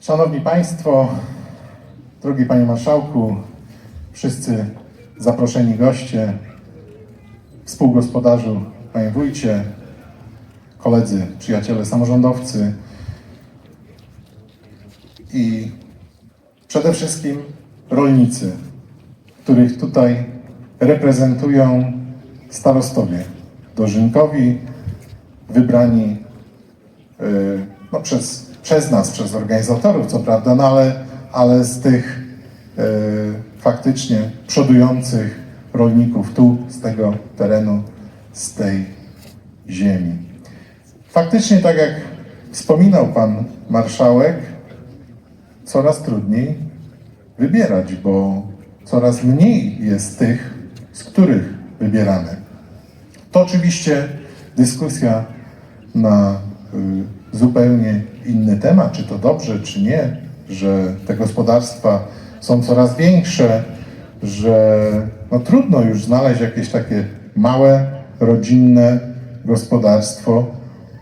Szanowni Państwo, drogi Panie Marszałku, wszyscy zaproszeni goście, współgospodarzu, Panie Wójcie, koledzy, przyjaciele samorządowcy i przede wszystkim rolnicy, których tutaj reprezentują starostowie dożynkowi, wybrani y, no, przez, przez nas, przez organizatorów, co prawda, no ale, ale z tych y, faktycznie przodujących rolników tu, z tego terenu, z tej ziemi. Faktycznie, tak jak wspominał Pan Marszałek, coraz trudniej wybierać, bo coraz mniej jest tych, z których wybieramy. To oczywiście dyskusja na zupełnie inny temat, czy to dobrze, czy nie, że te gospodarstwa są coraz większe, że no, trudno już znaleźć jakieś takie małe, rodzinne gospodarstwo,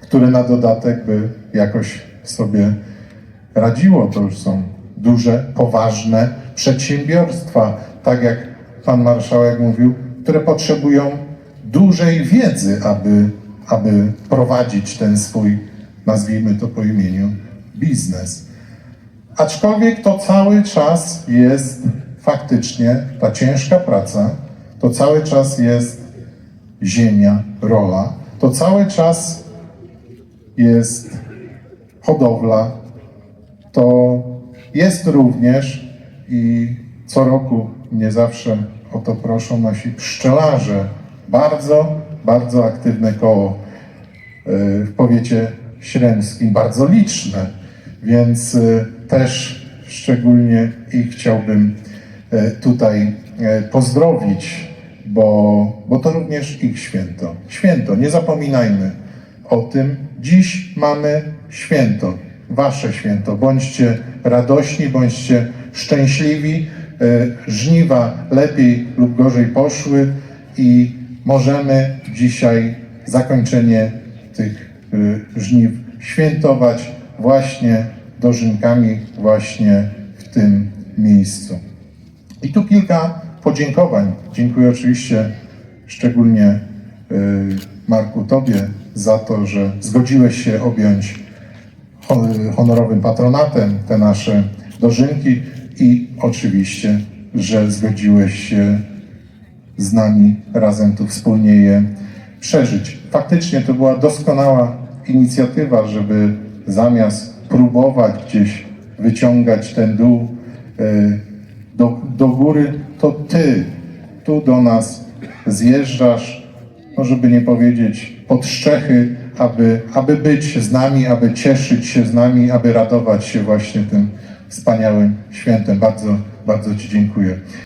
które na dodatek by jakoś sobie radziło. To już są duże, poważne przedsiębiorstwa, tak jak pan marszałek mówił, które potrzebują dużej wiedzy, aby, aby prowadzić ten swój, nazwijmy to po imieniu, biznes. Aczkolwiek to cały czas jest faktycznie ta ciężka praca, to cały czas jest ziemia, rola, to cały czas jest hodowla, to jest również i co roku mnie zawsze o to proszą nasi pszczelarze. Bardzo, bardzo aktywne koło y, w powiecie śremskim, bardzo liczne, więc y, też szczególnie ich chciałbym y, tutaj pozdrowić, bo, bo to również ich święto. Święto, nie zapominajmy o tym. Dziś mamy święto, wasze święto. Bądźcie radośni, bądźcie szczęśliwi. Żniwa lepiej lub gorzej poszły i możemy dzisiaj zakończenie tych y, żniw świętować właśnie dożynkami, właśnie w tym miejscu. I tu kilka podziękowań. Dziękuję oczywiście szczególnie y, Marku Tobie za to, że zgodziłeś się objąć hon- honorowym patronatem te nasze dożynki i oczywiście, że zgodziłeś się z nami razem tu wspólnie je przeżyć. Faktycznie to była doskonała inicjatywa, żeby zamiast próbować gdzieś wyciągać ten dół y, do, do góry, to ty tu do nas zjeżdżasz, no żeby nie powiedzieć pod szczechy, aby, aby być z nami, aby cieszyć się z nami, aby radować się właśnie tym wspaniałym świętem. Bardzo, bardzo Ci dziękuję.